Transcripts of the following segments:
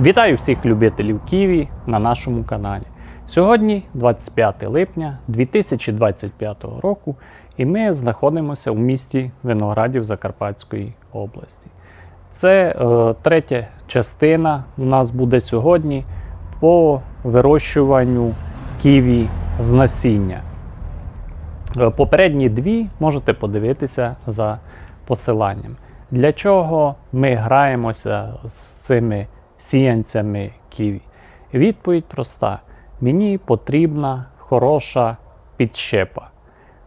Вітаю всіх любителів Ківі на нашому каналі. Сьогодні 25 липня 2025 року, і ми знаходимося у місті Виноградів Закарпатської області. Це е, третя частина у нас буде сьогодні по вирощуванню ківі з насіння. Е, Попередні дві можете подивитися за посиланням. Для чого ми граємося з цими сіянцями ківі? Відповідь проста: мені потрібна хороша підщепа.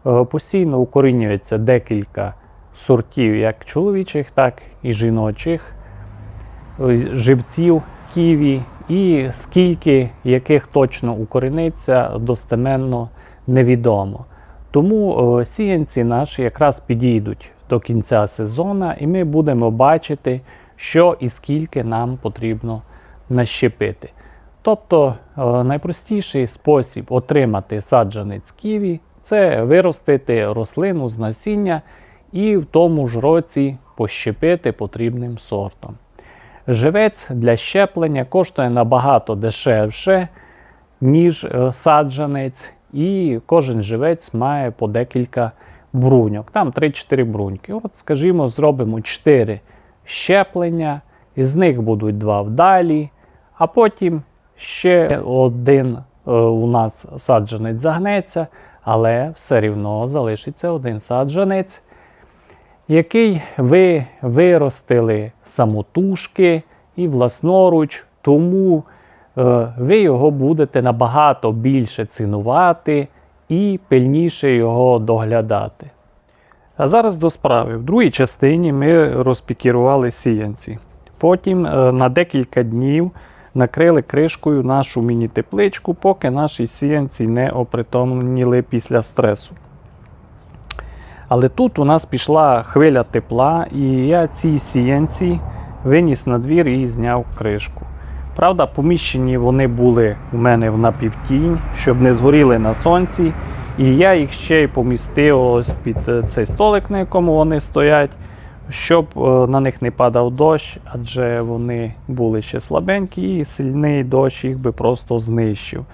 Е, Постійно укорінюється декілька сортів, як чоловічих, так і жіночих е, живців ківі, і скільки яких точно укоріниться, достеменно невідомо. Тому е, сіянці наші якраз підійдуть до кінця сезону, і ми будемо бачити, що і скільки нам потрібно нащепити. Тобто е, найпростіший спосіб отримати саджанець ківі це виростити рослину з насіння і в тому ж році пощепити потрібним сортом. Живець для щеплення коштує набагато дешевше, ніж е, саджанець, і кожен живець має по декілька бруньок. Там 3-4 бруньки. От, скажімо, зробимо 4 щеплення, із них будуть 2 вдалі, а потім ще один е, у нас саджанець загнеться, але все рівно залишиться один саджанець який ви виростили самотужки і власноруч, тому е, ви його будете набагато більше цінувати і пильніше його доглядати. А зараз до справи. В другій частині ми розпікірували сіянці. Потім е, на декілька днів накрили кришкою нашу міні-тепличку, поки наші сіянці не опритомніли після стресу. Але тут у нас пішла хвиля тепла, і я ці сіянці виніс на двір і зняв кришку. Правда, поміщені вони були у мене в напівтінь, щоб не згоріли на сонці. І я їх ще й помістив ось під е, цей столик, на якому вони стоять, щоб е, на них не падав дощ, адже вони були ще слабенькі, і сильний дощ їх би просто знищив.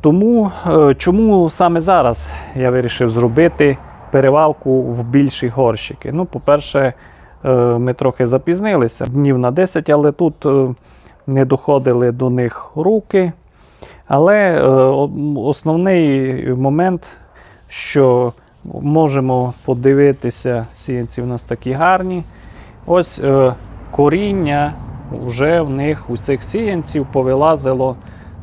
Тому е, чому саме зараз я вирішив зробити перевалку в більші горщики? Ну, по-перше, ми трохи запізнилися днів на 10, але тут не доходили до них руки. Але е, основний момент, що можемо подивитися, сіянці у нас такі гарні. Ось е, коріння вже в них у цих сіянців повилазило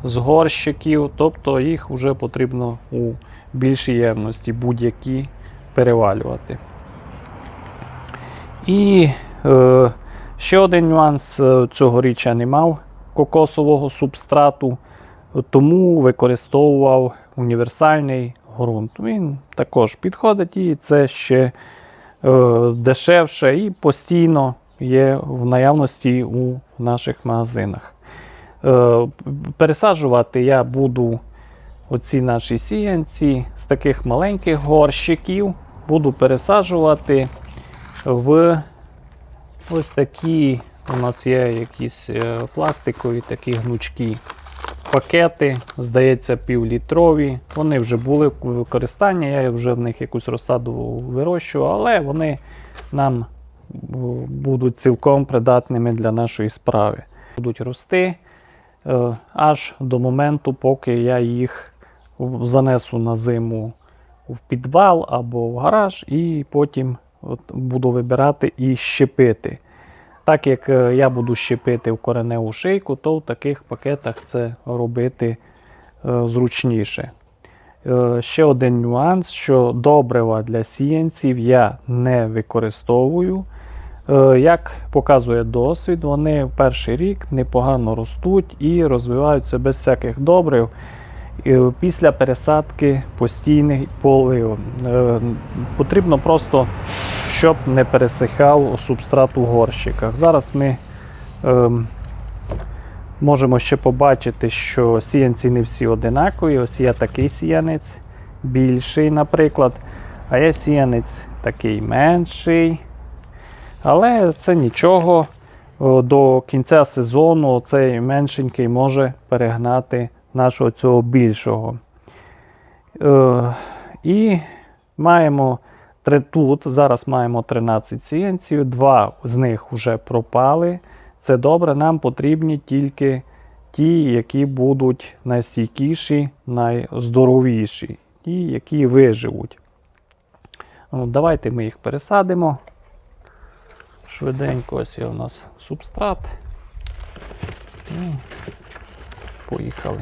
з горщиків, тобто їх вже потрібно у більшій ємності будь-які перевалювати. І е, ще один нюанс е, цьогоріч я не мав кокосового субстрату, тому використовував універсальний ґрунт. Він також підходить і це ще е, дешевше і постійно є в наявності у наших магазинах. Е, пересаджувати я буду оці наші сіянці з таких маленьких горщиків. Буду пересаджувати в ось такі. У нас є якісь е, пластикові такі гнучкі пакети, здається, півлітрові. Вони вже були в використанні, я вже в них якусь розсаду вирощував, але вони нам будуть цілком придатними для нашої справи. Будуть рости е, аж до моменту, поки я їх занесу на зиму в підвал або в гараж, і потім от буду вибирати і щепити. Так як е, я буду щепити в кореневу шийку, то в таких пакетах це робити е, зручніше. Е, Ще один нюанс, що добрива для сіянців я не використовую. Як показує досвід, вони в перший рік непогано ростуть і розвиваються без всяких добрив. Після пересадки постійний полив. Потрібно просто, щоб не пересихав субстрат у горщиках. Зараз ми ем, можемо ще побачити, що сіянці не всі одинакові. Ось є такий сіянець, більший, наприклад, а є сіянець такий менший. Але це нічого. до кінця сезону цей меншенький може перегнати нашого цього більшого. Е, і маємо три, тут, зараз маємо 13 сіянців, два з них вже пропали. Це добре, нам потрібні тільки ті, які будуть найстійкіші, найздоровіші, ті, які виживуть. Ну, давайте ми їх пересадимо. Швиденько ось є у нас субстрат. І поїхали.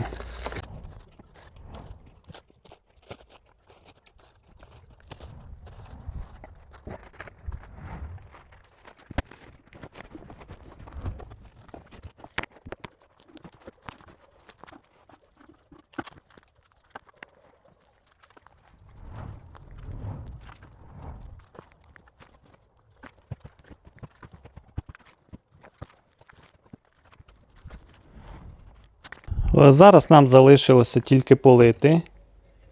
Зараз нам залишилося тільки полити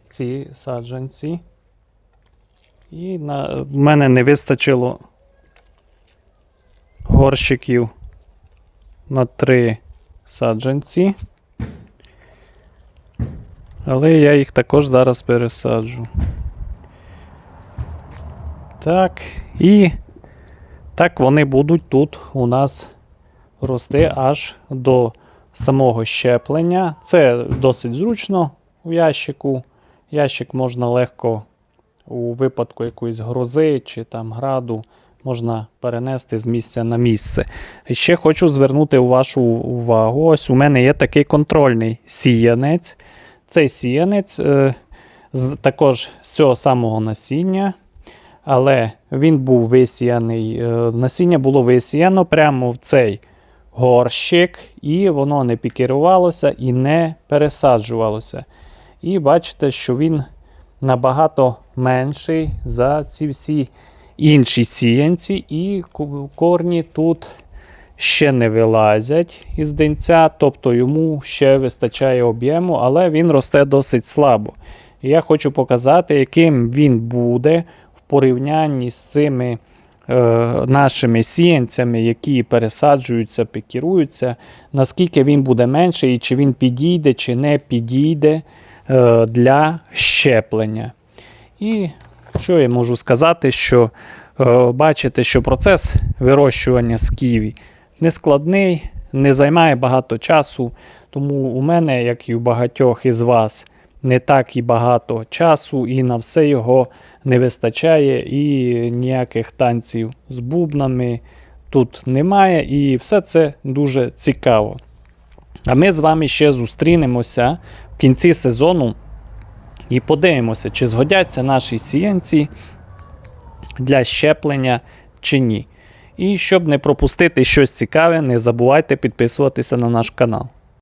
ці саджанці. І на, в мене не вистачило горщиків на три саджанці. Але я їх також зараз пересаджу. Так, і так вони будуть тут у нас рости аж до самого щеплення. Це досить зручно у ящику. Ящик можна легко у випадку якоїсь грози чи там граду можна перенести з місця на місце. Ще хочу звернути вашу увагу. Ось у мене є такий контрольний сіянець. Цей сіянець е, також з цього самого насіння. Але він був висіяний. е, Насіння було висіяно прямо в цей горщик, і воно не пікерувалося і не пересаджувалося. І бачите, що він набагато менший за ці всі інші сіянці, і корні тут ще не вилазять із денця, тобто йому ще вистачає об'єму, але він росте досить слабо. Я хочу показати, яким він буде в порівнянні з цими нашими сіянцями, які пересаджуються, пікіруються, наскільки він буде менший, і чи він підійде, чи не підійде е, для щеплення. І що я можу сказати, що е, бачите, що процес вирощування сківі нескладний, не займає багато часу, тому у мене, як і у багатьох із вас, не так і багато часу, і на все його не вистачає, і ніяких танців з бубнами тут немає, і все це дуже цікаво. А ми з вами ще зустрінемося в кінці сезону і подивимося, чи згодяться наші сіянці для щеплення чи ні. І щоб не пропустити щось цікаве, не забувайте підписуватися на наш канал.